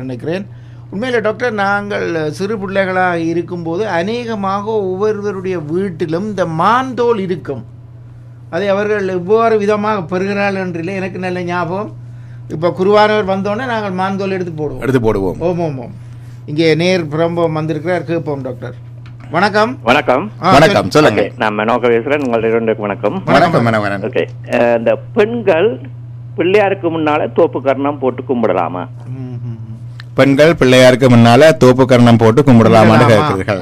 நினைக்கிறேன். உண்மையில் டாக்டர் நாங்கள் சிறு பிள்ளைகளாக இருக்கும்போது அநேகமாக ஒவ்வொருவருடைய வீட்டிலும் இந்த மாந்தோல் இருக்கும். அதை அவர்கள் எவ்வாறு விதமாக பெறுகிறார்கள் என்றில்லை. எனக்கு நல்ல ஞாபகம் இப்போ குருவானவர் வந்தோடனே நாங்கள் மாந்தோல் எடுத்து போடுவோம். எடுத்து போடுவோம். ஓம் ஓம் ஓம். இங்கே நேர் பிரம்பம் வந்திருக்கிறார் கேட்போம் டாக்டர். வணக்கம். வணக்கம். வணக்கம் சொல்லுங்க. நான் மனோக பேசுறேன் உங்கள் இரண்டுக்கு வணக்கம். வணக்கம். வணக்கம் ஓகே அஹ், இந்த பெண்கள் பிள்ளையாருக்கு முன்னால தோப்பு கர்ணம் போட்டு கும்பிடலாமா. பெண்கள் பிள்ளையாருக்கு முன்னால தோப்பு கர்ணம் போட்டு கும்பிடலாமான்னு கேட்கிறீர்கள்.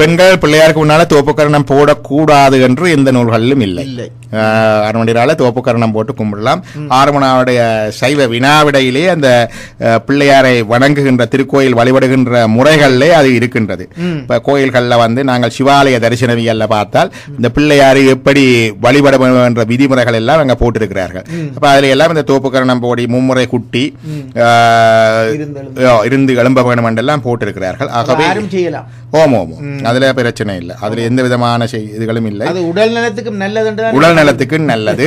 பெண்கள் பிள்ளையாருக்கு முன்னால தோப்புக்கரணம் போடக்கூடாது என்று எந்த நூல்களிலும் இல்லை. இல்லை அரவணிரால தோப்புக்கரணம் போட்டு கும்பிடலாம். ஆறுமனாவுடைய சைவ வினாவிடையிலே அந்த பிள்ளையாரை வணங்குகின்ற திருக்கோயில் வழிபடுகின்ற முறைகளிலே அது இருக்கின்றது. இப்ப கோயில்கள்ல வந்து நாங்கள் சிவாலய தரிசனவியல்ல பார்த்தால் இந்த பிள்ளையாரை எப்படி வழிபட வேண்டும் என்ற விதிமுறைகள் எல்லாம் அங்க போட்டிருக்கிறார்கள். அப்ப அதுல எல்லாம் இந்த தோப்புக்கரணம் போடி மும்முறை குட்டி இருந்து எழும்ப. வேண்டும் என்றெல்லாம் போட்டிருக்கிறார்கள். ஆகவே ஓம் ஓம். அதுல பிரச்சனை இல்லை. அதுல எந்த விதமான இதுகளும் இல்லை. உடல் நலத்துக்கும் நல்லதுன்றதான் உடல் நலத்துக்கு நல்லது.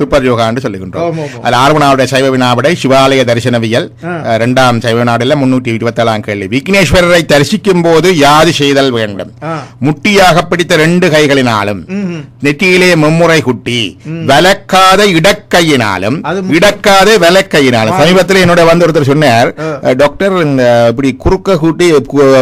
சூப்பர் யோகாண்டே சொல்லுகின்றோம். அதுல ஆர்வனாவுடைய சைவ வினாவிடை சிவாலய தரிசனவியல் இரண்டாம் சைவ வினாடில் முன்னூற்றி இருபத்தி ஏழாம் கேள்வி. விக்னேஸ்வரரை தரிசிக்கும் போது யாது செய்தல் வேண்டும். முட்டியாக பிடித்த ரெண்டு கைகளினாலும். நெற்றியிலே மும்முறை குட்டி வலக்காத இடக்கையினாலும் இடக்காத வலக்கையினாலும் சமீபத்தில் என்னோட வந்து ஒருத்தர் சொன்னார் டாக்டர் இந்த இப்படி குறுக்க கூட்டி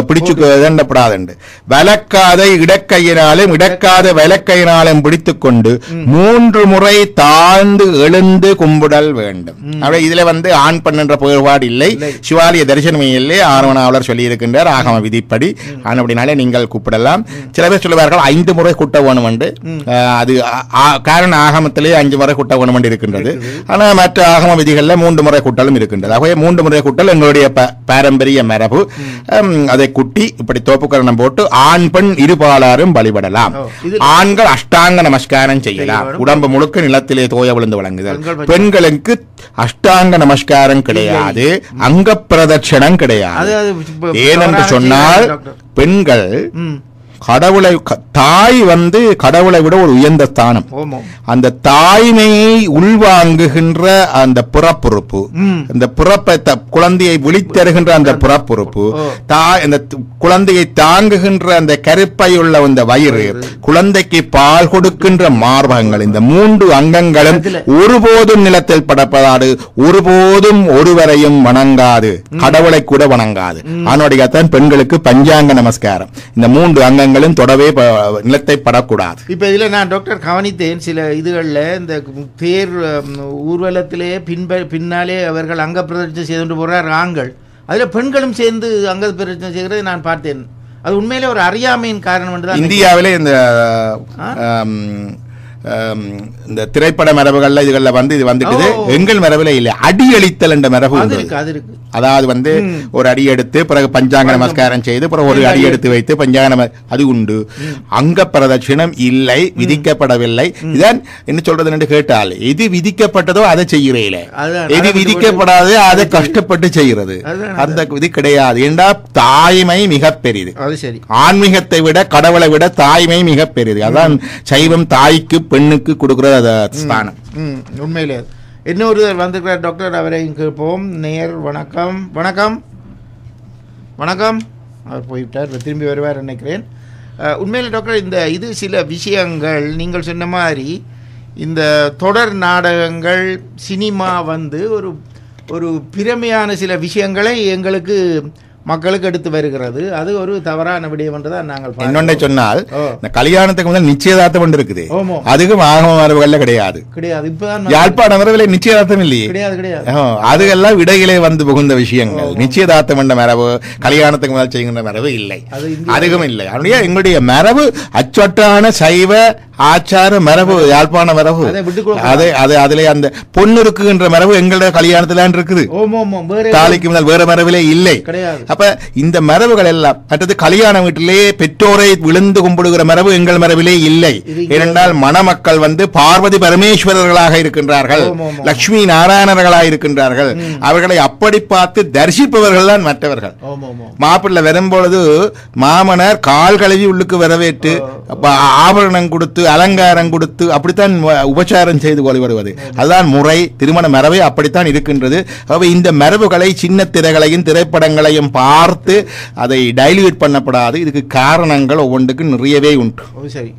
பிடிச்சு தண்டப்படாதுண்டு வலக்காத இடக்கையினாலும் இடக்காத வலக்கையினாலும் பிடித்துக் கொண்டு மூன்று முறை தாழ்ந்து எழுந்து கும்பிடல் வேண்டும். அப்படியே இதுல வந்து ஆண் பெண் என்ற வேறுபாடு இல்லை. இல்லை. சிவாலய தரிசனமையிலே ஆர்வனாவலர் சொல்லி இருக்கின்றார் ஆகம விதிப்படி. அப்படினாலே நீங்கள் கூப்பிடலாம். சில பேர் சொல்லுவார்கள் ஐந்து முறை கூட்ட வேணும் என்று அது காரண ஆகமத்திலே அஞ்சு முறை கூட்ட வேணும் என்று இருக்கின்றது ஆனா மற்ற ஆகம விதிகள்ல மூன்று முறை கூட்டலும் இருக்கின்றது. ஆகவே மூன்று முறை கூட்டல் எங்களுடைய பாரம்பரிய மரபு. அதை குட்டி இப்படி தோப்புக்கரணம் போட்டு ஆண் பெண் இருபாலாரும் வழிபடலாம். ஆண்கள் அஷ்டாங்க நமஸ்காரம் செய்யலாம். செய்ய உடம்பு முழுக்க நிலத்திலே தோய விழுந்து வழங்குதல். பெண்களுக்கு அஷ்டாங்க நமஸ்காரம் கிடையாது. அங்க பிரதட்சணம் கிடையாது ஏனென்று சொன்னால். பெண்கள் கடவுளை தாய் வந்து கடவுளை விட ஒரு உயர்ந்த ஸ்தானம். அந்த தாய்மையை உள்வாங்குகின்ற அந்த புறப்புறுப்பு. அந்த புறப்பை குழந்தையை விழித்தருகின்ற அந்த புறப்புறுப்பு. தாய் அந்த குழந்தையை தாங்குகின்ற அந்த கருப்பை உள்ள அந்த வயிறு குழந்தைக்கு பால் கொடுக்கின்ற மார்பகங்கள் இந்த மூன்று அங்கங்களும் ஒருபோதும் நிலத்தில் படப்படாது ஒருபோதும் ஒருவரையும் வணங்காது. கடவுளை கூட வணங்காது. அதனுடையத்தான் பெண்களுக்கு பஞ்சாங்க நமஸ்காரம். இந்த மூன்று அங்கங்களும் தொடவே நிலத்தை படக்கூடாது இப்ப இதுல நான் டாக்டர் கவனித்தேன் சில இதுகள்ல இந்த தேர் ம், ஊர்வலத்திலே பின்ப பின்னாலே அவர்கள் அங்க பிரதட்சணம் செய்து கொண்டு போறார் ஆண்கள். அதுல பெண்களும் சேர்ந்து அங்க பிரதட்சணம் செய்கிறதை நான் பார்த்தேன். அது உண்மையிலே ஒரு அறியாமையின் காரணம் என்று இந்தியாவிலே இந்த இந்த திரைப்பட மரபுகள்ல இதுகள்ல வந்து இது வந்துட்டுது. ஓ. எங்கள் மரபுல இல்லை. அடியளித்தல் என்ற மரபு அதாவது வந்து ஒரு அடி எடுத்து பிறகு பஞ்சாங்க நமஸ்காரம் செய்து பிறகு ஒரு அடி எடுத்து வைத்து பஞ்சாங்க நம அது உண்டு. அங்க பிரதட்சிணம் இல்லை விதிக்கப்படவில்லை. இதான் என்ன சொல்றது என்று கேட்டால் எது விதிக்கப்பட்டதோ அதை செய்கிறீங்களே எது விதிக்கப்படாதோ அதை கஷ்டப்பட்டு செய்கிறது. அதான், அந்த இது கிடையாது. ஏண்டா? தாய்மை மிக பெரிது. ஆன்மீகத்தை விட கடவுளை விட தாய்மை மிக பெரிது. அதான் சைவம் தாய்க்கு பெண்ணுக்கு கொடுக்குறது அது ஸ்தானம். ம் உண்மையிலே. இன்னொரு வந்திருக்கிறார் டாக்டர் அவரை கேட்போம். நேர் வணக்கம். வணக்கம். வணக்கம். அவர் போய்விட்டார் திரும்பி வருவார் நினைக்கிறேன். உண்மையில் டாக்டர் இந்த இது சில விஷயங்கள் நீங்கள் சொன்ன மாதிரி இந்த தொடர் நாடகங்கள் சினிமா வந்து ஒரு ஒரு பிரமையான சில விஷயங்களை எங்களுக்கு மக்களுக்கு எடுத்து வருகிறது. அது ஒரு தவறான விடயம் என்று தான் நாங்கள். இன்னொன்றை சொன்னால். இந்த கல்யாணத்துக்கு முதல் நிச்சயதார்த்தம் ஒன்று இருக்குது. அதுக்கும் ஆகம மரபுகள்ல கிடையாது. கிடையாது. இப்பதான் யாழ்ப்பாண மரபில் நிச்சயதார்த்தம் இல்லையே. கிடையாது கிடையாது. அதுகெல்லாம் இடையிலே வந்து புகுந்த விஷயங்கள். நிச்சயதார்த்தம் என்ற மரபு கல்யாணத்துக்கு முதல் செய்கின்ற மரபு இல்லை. அது இந்தியா- அதுவும் இல்லை. அதனுடைய எங்களுடைய மரபு அச்சொட்டான சைவ ஆச்சார மரபு யாழ்ப்பாண மரபு. அதை அது அது அதிலே அந்த பொண்ணு இருக்குகின்ற மரபு எங்களுடைய கல்யாணத்துல இருக்குது. தாலிக்கு முதல் வேற மரபிலே இல்லை. அப்ப இந்த மரபுகள் எல்லாம் மற்றது கல்யாண வீட்டிலே பெற்றோரை விழுந்து கும்பிடுகிற மரபு எங்கள் மரபிலே இல்லை. ஏனென்றால் மணமக்கள் வந்து பார்வதி பரமேஸ்வரர்களாக இருக்கின்றார்கள். லட்சுமி நாராயணர்களாக இருக்கின்றார்கள். அவர்களை அப்படி பார்த்து தரிசிப்பவர்கள் தான் மற்றவர்கள். மாப்பிள்ளை வரும்பொழுது மாமனார் கால் கழுவி உள்ளுக்கு வரவேற்று ஆபரணம் கொடுத்து அலங்காரம் கொடுத்து அப்படித்தான் உபச்சாரம் செய்து வழிபடுவது அதுதான் முறை திருமண மரபே அப்படித்தான் இருக்கின்றது. ஆகவே இந்த மரபுகளை சின்ன திரைகளையும் திரைப்படங்களையும் பார்த்து அதை டைல்யூட் பண்ணப்படாது. இதுக்கு காரணங்கள் ஒவ்வொன்றுக்கும் நிறையவே உண்டு. ஓ சரி.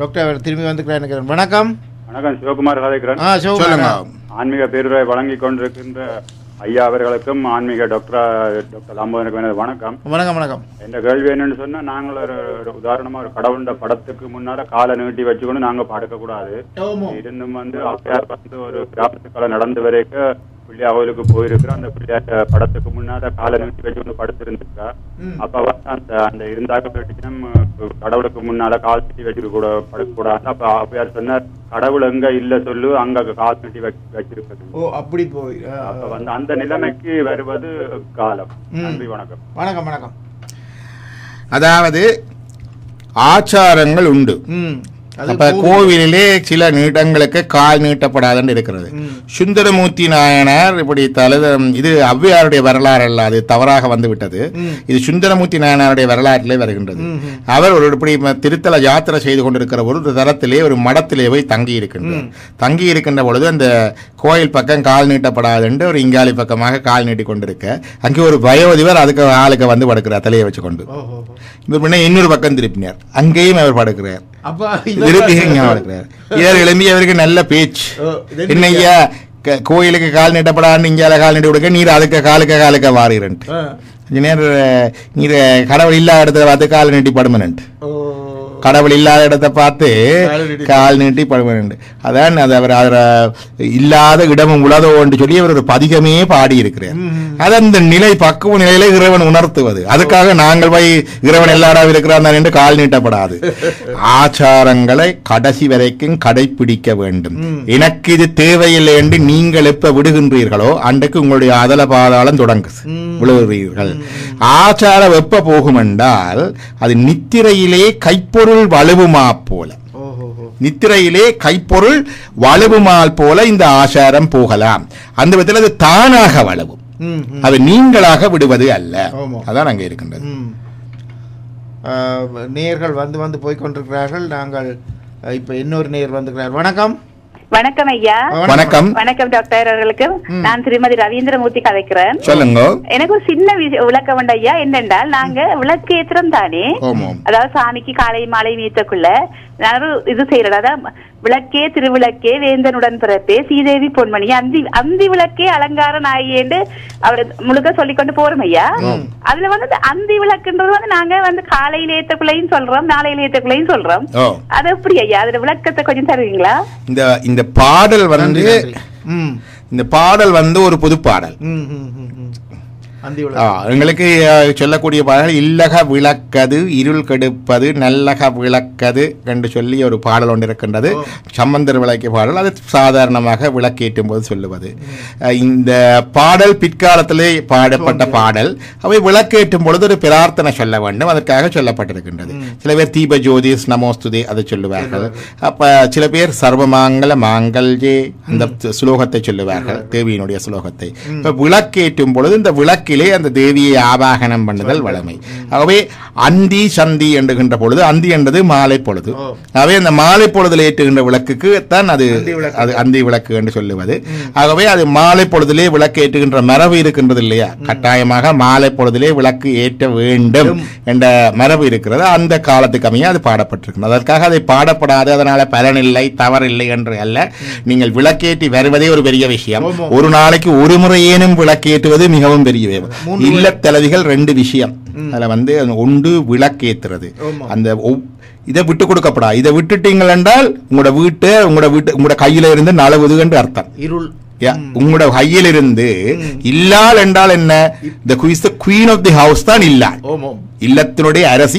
டாக்டர் திரும்பி வந்துக்கிறார் நினைக்கிறேன் வணக்கம். வணக்கம். சிவகுமார் கதைக்கிறேன். ஆ சொல்லுங்க. சிவகுமாரா ஆன்மீக பேருரை வழங்கி கொண்டிருக்கின்ற ஐயா அவர்களுக்கும் ஆன்மீக டாக்டர் டாக்டர் லாம்போதனுக்கும் எனது வணக்கம். வணக்கம் வணக்கம். இந்த கேள்வி என்னன்னு சொன்னா நாங்கள் ஒரு உதாரணமா ஒரு கடவுண்ட படத்துக்கு முன்னால காலை நீட்டி வச்சுக்கொண்டு நாங்க படுக்க கூடாது. இருந்தும் வந்து அப்பயார் வந்து ஒரு கிராமத்துக்கால நடந்து வரைக்கும் பிள்ளையா கோயிலுக்கு போயிருக்கிறோம் அந்த பிள்ளையார் படத்துக்கு முன்னால காலை நீட்டி வச்சுக்கொண்டு படுத்திருந்திருக்கா? அப்ப வந்து அந்த அந்த இருந்தாக்க போயிட்டு கடவுளுக்கு முன்னால கால் நீட்டி வச்சுக்க கூட படுக்க கூடாது அப்ப அப்பயார் சொன்னார் கடவுள் எங்க இல்ல சொல்லு அங்க கால் வச்சு வச்சிருக்கிறது. ஓ அப்படி போய். அப்ப வந்து அந்த நிலைமைக்கு வருவது காலம். நன்றி வணக்கம். வணக்கம் வணக்கம். அதாவது ஆச்சாரங்கள் உண்டு. அப்ப கோவிலிலே சில நீட்டங்களுக்கு கால் நீட்டப்படாதுன்னு இருக்கிறது. சுந்தரமூர்த்தி நாயனார் இப்படி தலத இது ஔவையாருடைய வரலாறு அல்ல அது தவறாக வந்து விட்டது இது சுந்தரமூர்த்தி நாயனாருடைய வரலாற்றிலே வருகின்றது. அவர் ஒரு இப்படி திருத்தல யாத்திரை செய்து கொண்டிருக்கிற ஒரு தலத்திலே ஒரு மடத்திலே போய் தங்கி இருக்கின்றார் தங்கி இருக்கின்ற பொழுது அந்த கோயில் பக்கம் கால் நீட்டப்படாது என்று ஒரு இங்காலி பக்கமாக கால் நீட்டி கொண்டிருக்க அங்கே ஒரு வயோதிபர் அதுக்கு ஆளுக்கு வந்து படுக்கிறார் தலையை வச்சு கொண்டு இவர் பின்ன இன்னொரு பக்கம் திருப்பினார். அங்கேயும் அவர் படுக்கிறார். அப்ப இவர் எழும்பி அவருக்கு நல்ல பேச்சு. ஓ, இது என்ன ஐயா க- கோயிலுக்கு கால் நீட்டப்படான்னு இங்கே கால் நீட்டி கொடுக்க நீர் அதுக்கு காலுக்க காலுக்க ஆ. கொஞ்ச நேரம் நீர் கடவுள் இல்லாத இடத்துல பார்த்து கால் நீட்டி படுமனன்ட்டு கடவுள் இல்லாத இடத்தை பார்த்து கால் நீட்டி. படுமனன்ட்டு அதான் அது அவர் அவர் இல்லாத இடமும் உலதோ என்று சொல்லி அவர் ஒரு பதிகமே பாடி இருக்கிறார் அது அந்த நிலை பக்குவ நிலையில இறைவன் உணர்த்துவது. அதுக்காக நாங்கள் போய் இறைவன் எல்லா இடம் இருக்கிறான் என்று கால் நீட்டப்படாது. ஆச்சாரங்களை கடைசி வரைக்கும் கடைபிடிக்க வேண்டும். எனக்கு இது தேவையில்லை என்று நீங்கள் எப்ப விடுகின்றீர்களோ அன்றைக்கு உங்களுடைய அதல பாதாளம் தொடங்குது விழுகிறீர்கள். ஆச்சாரம் எப்ப போகும் என்றால் அது நித்திரையிலே கைப்பொருள் வலுவுமா போல. ஓஹோ நித்திரையிலே கைப்பொருள் வலுவுமால் போல இந்த ஆசாரம் போகலாம். அந்த விதத்தில் அது தானாக வலுவும். ம் அது நீங்களாக விடுவது அல்ல. அதான் அங்க இருக்கின்றது. நேயர்கள் வந்து வந்து போய் கொண்டிருக்கிறார்கள். நாங்கள் இப்ப இன்னொரு நேயர் வந்துக்கிறார் வணக்கம். வணக்கம் ஐயா. வணக்கம். வணக்கம் டாக்டர் அவர்களுக்கு. நான் திருமதி ரவீந்திரமூர்த்தி கதைக்கிறேன். சொல்லுங்க. எனக்கு ஒரு சின்ன விளக்கம் உண்டு ஐயா. என்னென்றால் நாங்க விளக்கு ஏத்துறோம் தானே? அதாவது சாமிக்கு காலை மாலை நீத்தக்குள்ள நான் இது செய்யறது அதாவது விளக்கே திருவிளக்கே வேந்தனுடன் பிறப்பே சீதேவி பொன்மணி. அந்தி அந்தி விளக்கே அலங்கார நாயேண்டு அவர் முழுக்க சொல்லிக்கொண்டு போறோம் ஐயா. அதுல வந்து அந்த விளக்குன்றது வந்து நாங்க வந்து காலையில ஏத்தக்குள்ளையும் சொல்றோம் நாளையில ஏத்தக்குள்ளையும் சொல்றோம். அது எப்படி ஐயா? அதுல விளக்கத்தை கொஞ்சம் தருவீங்களா? இந்த இந்த பாடல் வந்து இந்த பாடல் வந்து ஒரு புது பாடல் விளக்கு. எங்களுக்கு சொல்லக்கூடிய பாடல் இல்லக விளக்கது இருள் கெடுப்பது நல்லக விளக்கது என்று சொல்லி ஒரு பாடல் ஒன்று இருக்கின்றது. சம்பந்தர் விளக்கிய பாடல். அது சாதாரணமாக விளக்கேற்றும் போது சொல்லுவது இந்த பாடல் பிற்காலத்திலே பாடப்பட்ட பாடல். அவை விளக்கேற்றும் பொழுது ஒரு பிரார்த்தனை சொல்ல வேண்டும். அதற்காக சொல்லப்பட்டிருக்கின்றது. சில பேர் தீப ஜோதிஸ் நமோஸ்துதே அதை சொல்லுவார்கள். அப்ப சில பேர் சர்வமாங்கல மாங்கல்யே அந்த ஸ்லோகத்தை சொல்லுவார்கள். தேவியினுடைய ஸ்லோகத்தை. இப்ப விளக்கேற்றும் பொழுது இந்த விளக்கிலே அந்த தேவியை ஆவாகனம் பண்ணுதல் வழமை ஆகவே அந்தி சந்தி என்றுகின்ற பொழுது அந்தி என்றது மாலை பொழுது. ஆகவே அந்த மாலை பொழுதில் ஏற்றுகின்ற விளக்குக்கு தான் அது அது அந்தி விளக்கு என்று சொல்லுவது. ஆகவே அது மாலை பொழுதிலே விளக்கு ஏற்றுகின்ற மரபு இருக்கின்றது இல்லையா? கட்டாயமாக மாலை பொழுதிலே விளக்கு ஏற்ற வேண்டும் என்ற மரபு இருக்கிறது. அந்த காலத்துக்கு அமைய அது பாடப்பட்டிருக்கிறது. அதற்காக அதை பாடப்படாது. அதனால பலனில்லை தவறில்லை என்று அல்ல. நீங்கள் விளக்கேற்றி வருவதே ஒரு பெரிய விஷயம். ஒரு நாளைக்கு ஒரு முறையேனும் விளக்கேற்றுவது மிகவும் பெரிய. இல்லத்தலவிகள் ரெண்டு விஷயம். அதுல வந்து ஒன்று விளக்கேற்றுறது அந்த இதை விட்டு கொடுக்கப்படா. இதை விட்டுட்டீங்கள் என்றால் உங்களோட வீட்டு உங்களோட வீட்டு உங்களோட கையில இருந்து நலவுது என்று அர்த்தம். இருள். உங்களோட கையில் இருந்து இல்லாள் என்றால் என்ன? The queen of the house தான் ஓம் இல்லத்தினுடைய அரசி.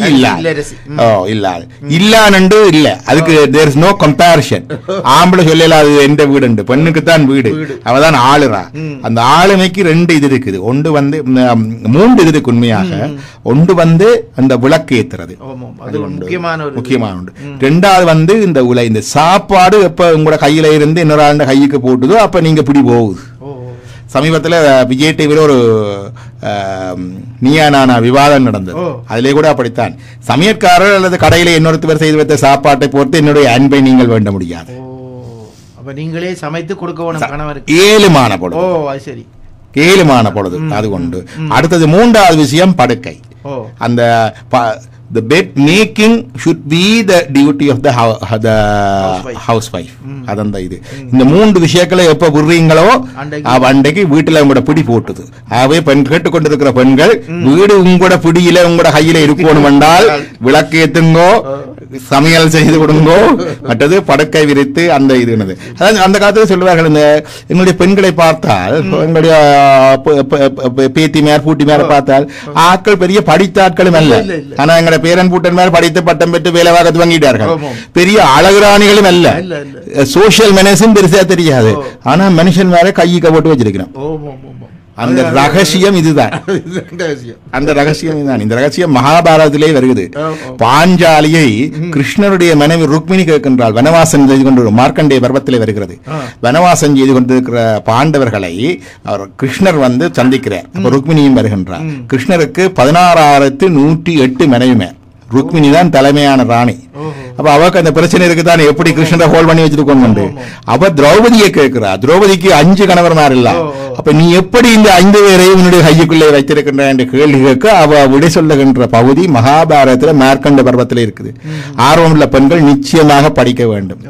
ம். ஓ இல்லாள் இல்லானண்டு இல்ல. அதுக்கு தேர் இஸ் நோ கம்பேரிஷன் ஆம்பளை சொல்லல அது எந்த வீடு பெண்ணுக்கு தான் வீடு. அவதான் ஆளுறா. அந்த ஆளுமைக்கு ரெண்டு இது இருக்குது. ஒன்று வந்து மூன்று இது இருக்கு உண்மையாக. ஒன்று வந்து அந்த விளக்கு ஏத்துறது. முக்கியமான ஒன்று ரெண்டாவது வந்து இந்த உலை இந்த சாப்பாடு எப்ப உங்களோட கையில இருந்து இன்னொரு ஆண்டு கையுக்கு போட்டுதோ அப்ப நீங்க பிடி போகுது. சமீபத்தில் விஜய் டிவியில் ஒரு நீயா நானா விவாதம் நடந்தது. ஓ. அதிலே கூட அப்படித்தான். சமையற்காரர் அல்லது கடையில இன்னொருத்தவர் செய்து வைத்த சாப்பாட்டை பொறுத்து என்னுடைய அன்பை நீங்கள் வேண்ட முடியாது. ஓ. அப்ப நீங்களே சமைத்து கொடுக்க ஏழுமான ஓ பொழுது அது சரி. ஏழுமான பொழுது அது கொண்டு அடுத்தது மூன்றாவது விஷயம் படுக்கை. ஓ. அந்த the bed making should be the duty of the hou- the Housewife. housewife. அதான் இது. இந்த மூன்று விஷயங்களை எப்ப விடுறீங்களோ அவ அன்றைக்கு வீட்டுல உங்களோட பிடி போட்டுது. ஆகவே பெண் கேட்டுக்கொண்டிருக்கிற பெண்கள் வீடு உங்களோட பிடியில உங்களோட கையில இருக்கணும் என்றால் விளக்கு ஏத்துங்கோ சமையல் செய்து கொடுங்கோ. மற்றது படுக்கை விரித்து அந்த இது அதாவது அந்த காலத்துல சொல்லுவார்கள் இந்த எங்களுடைய பெண்களை பார்த்தால் எங்களுடைய ப- ப- ப- பேத்தி மேர் பூட்டி மேல பார்த்தால் ஆட்கள் பெரிய படித்த ஆட்களும் அல்ல. ஆனா எங்களுடைய பேரன் பூட்டன் மேல படித்து பட்டம் பெற்று வேலை வாங்கத்து வாங்கிட்டார்கள். பெரிய அழகுராணிகளும் அல்ல. சோசியல் மெனஸும் பெருசா தெரியாது. ஆனா மனுஷன் மேல கையை போட்டு வச்சிருக்கிறான். அந்த ரகசியம் இதுதான். அந்த ரகசியம் இதுதான். இந்த ரகசியம் மகாபாரதத்திலே வருகிறது. பாஞ்சாலியை கிருஷ்ணருடைய மனைவி ருக்மிணி கேட்கின்றாள். வனவாசம் செய்து கொண்டு மார்க்கண்டேய பர்வத்திலே வருகிறது. வனவாசம் செய்து கொண்டிருக்கிற பாண்டவர்களை அவர் கிருஷ்ணர் வந்து சந்திக்கிறார். ருக்மிணியும் வருகின்றார். கிருஷ்ணருக்கு பதினாறாயிரத்து நூற்றி எட்டு மனைவிமே ருக்மிணி தான் தலைமையான ராணி. அப்ப அவருக்கு அந்த பிரச்சனை இருக்குதான் எப்படி கிருஷ்ணரை ஹோல் பண்ணி வச்சிருக்கோம் அவ திரௌபதியை கேட்கிறா திரௌபதிக்கு அஞ்சு கணவர்மார் இல்ல. அப்ப நீ எப்படி இந்த ஐந்து பேரையும் உன்னுடைய கையுக்குள்ளே வைத்திருக்கின்ற என்ற கேள்வி கேட்க அவ விடை சொல்லுகின்ற பகுதி மகாபாரதத்துல மேற்கண்ட பர்வத்தில் இருக்குது ஆர்வமுள்ள பெண்கள் நிச்சயமாக படிக்க வேண்டும்.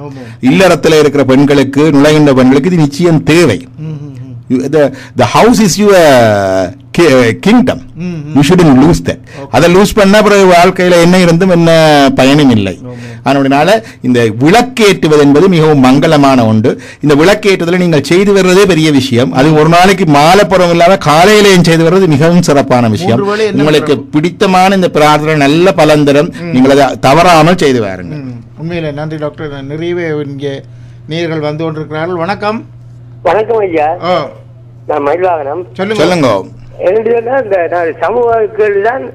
இல்லறத்துல இருக்கிற பெண்களுக்கு நுழைகின்ற பெண்களுக்கு இது நிச்சயம் தேவை the the house is your ki- kingdom. ம், you shouldn't lose that. அதை லூஸ் பண்ணா பிறகு வாழ்க்கையில என்ன இருந்தும் என்ன பயனும் இல்லை. அதனால இந்த விளக்கேற்றுவது என்பது மிகவும் மங்களமான ஒன்று. இந்த விளக்கேற்றுதலை நீங்கள் செய்து வர்றதே பெரிய விஷயம். அது ஒரு நாளைக்கு மாலை புறம் இல்லாம காலையிலேயும் செய்து வர்றது மிகவும் சிறப்பான விஷயம். உங்களுக்கு பிடித்தமான இந்த பிரார்த்தனை நல்ல பலன் தரும் நீங்கள் அதை தவறாமல் செய்து வாருங்க. உண்மையிலே நன்றி டாக்டர் நிறையவே இங்கே நேர்கள் வந்து கொண்டிருக்கிறார்கள். வணக்கம். வணக்கம் ஐயா. நான் மயில்வாகனம். சொல்லுங்க. என்னதுன்னா இந்த சமூகங்கள் தான்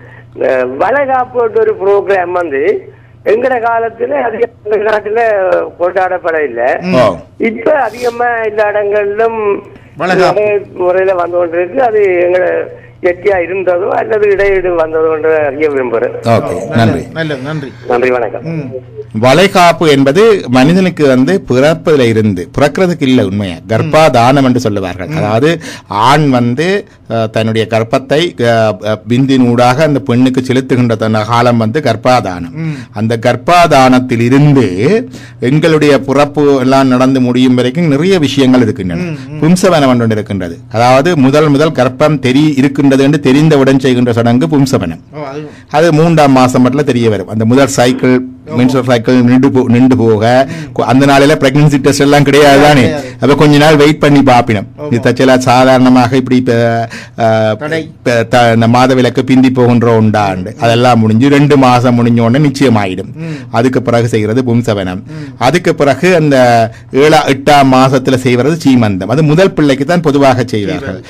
வளகாப்பு ஒரு ப்ரோக்ராம் வந்து எங்கட காலத்துல அதிக நாட்டுல கொண்டாடப்பட இல்லை. ஓ இப்ப அதிகமா எல்லா இடங்களிலும். முறையில வந்து கொண்டிருக்கு. அது எங்களை எட்டியா இருந்ததோ அல்லது இடையீடு வந்ததோ என்று அறிய விரும்புகிறேன். ஓகே நன்றி. நல்லது நன்றி. நன்றி வணக்கம். வளைகாப்பு என்பது மனிதனுக்கு வந்து பிறப்பதில் இருந்து பிறக்கிறதுக்கு இல்லை உண்மையா? கர்ப்பாதானம் என்று சொல்லுவார்கள். அதாவது ஆண் வந்து தன்னுடைய கர்ப்பத்தை பிந்தினூடாக அந்த பெண்ணுக்கு செலுத்துகின்ற தன் காலம் வந்து கர்ப்பாதானம். அந்த கர்ப்பாதானத்தில் இருந்து எங்களுடைய பிறப்பு எல்லாம் நடந்து முடியும் வரைக்கும் நிறைய விஷயங்கள் இருக்கின்றன. பும்சவனம் ஒன்று இருக்கின்றது. அதாவது முதல் முதல் கர்ப்பம் தெரி இருக்கின்றது என்று தெரிந்தவுடன் செய்கின்ற சடங்கு பும்சவனம். அது மூன்றாம் மாசம் மட்டும் தெரிய வரும். அந்த முதல் சைக்கிள் மின்சர் சைக்கிள் நின்று போ நின்று போக. அந்த நாளில பிரெக்னன்சி டெஸ்ட் எல்லாம் கிடையாது தானே. அப்ப கொஞ்ச நாள் வெயிட் பண்ணி பாப்பினோம் இது தச்சலா சாதாரணமாக இப்படி இந்த மாதவிலக்கு பிந்தி போகின்ற உண்டாண்டு. அதெல்லாம் முடிஞ்சு ரெண்டு மாசம் முடிஞ்ச உடனே நிச்சயம் ஆயிடும் அதுக்கு பிறகு செய்கிறது பும்சவனம். அதுக்கு பிறகு அந்த ஏழா எட்டாம் மாசத்துல செய்வது சீமந்தம். அது முதல் பிள்ளைக்கு தான் பொதுவாக செய்வார்கள்.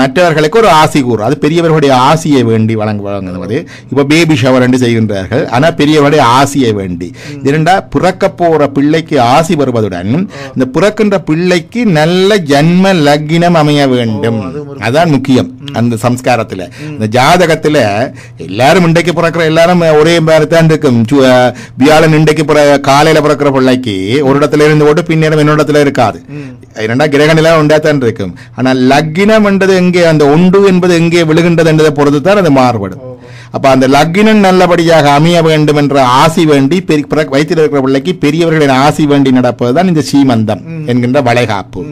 மற்றவர்களுக்கு ஒரு ஆசி கூறு. அது பெரியவர்களுடைய ஆசியை வேண்டி வழங்க வழங்குவது. இப்ப பேபி ஷவர் என்று செய்கின்றார்கள். ஆனா பெரியவருடைய ஆசியை வேண்டி. இரண்டா பிறக்க போற பிள்ளைக்கு ஆசி வருவதுடன் இந்த பிறக்கின்ற பிள்ளைக்கு நல்ல ஜன்ம லக்னம் அமைய வேண்டும். அதான் முக்கியம் அந்த சம்ஸ்காரத்துல. இந்த ஜாதகத்துல எல்லாரும் இன்றைக்கு பிறக்கிற எல்லாரும் ஒரே மாதிரி தான் இருக்கும். வியாழன் இன்றைக்கு பிற காலையில பிறக்கிற பிள்ளைக்கு ஒரு இடத்துல இருந்து போட்டு பின்னேரம் இன்னொரு இடத்துல இருக்காது. இரண்டா கிரக நிலை உண்டாத்தான் இருக்கும். ஆனா லக்னம் என்றது எங்கே அந்த ஒன்று என்பது எங்கே விழுகின்றது என்பதை பொறுத்து தான் அது மாறுபடும். அப்ப அந்த லக்னம் நல்லபடியாக அமைய வேண்டும் என்ற ஆசி வேண்டி இருக்கிற பிள்ளைக்கு பெரியவர்களின் ஆசி வேண்டி நடப்பதுதான் இந்த சீமந்தம் என்கின்ற வளைகாப்பு.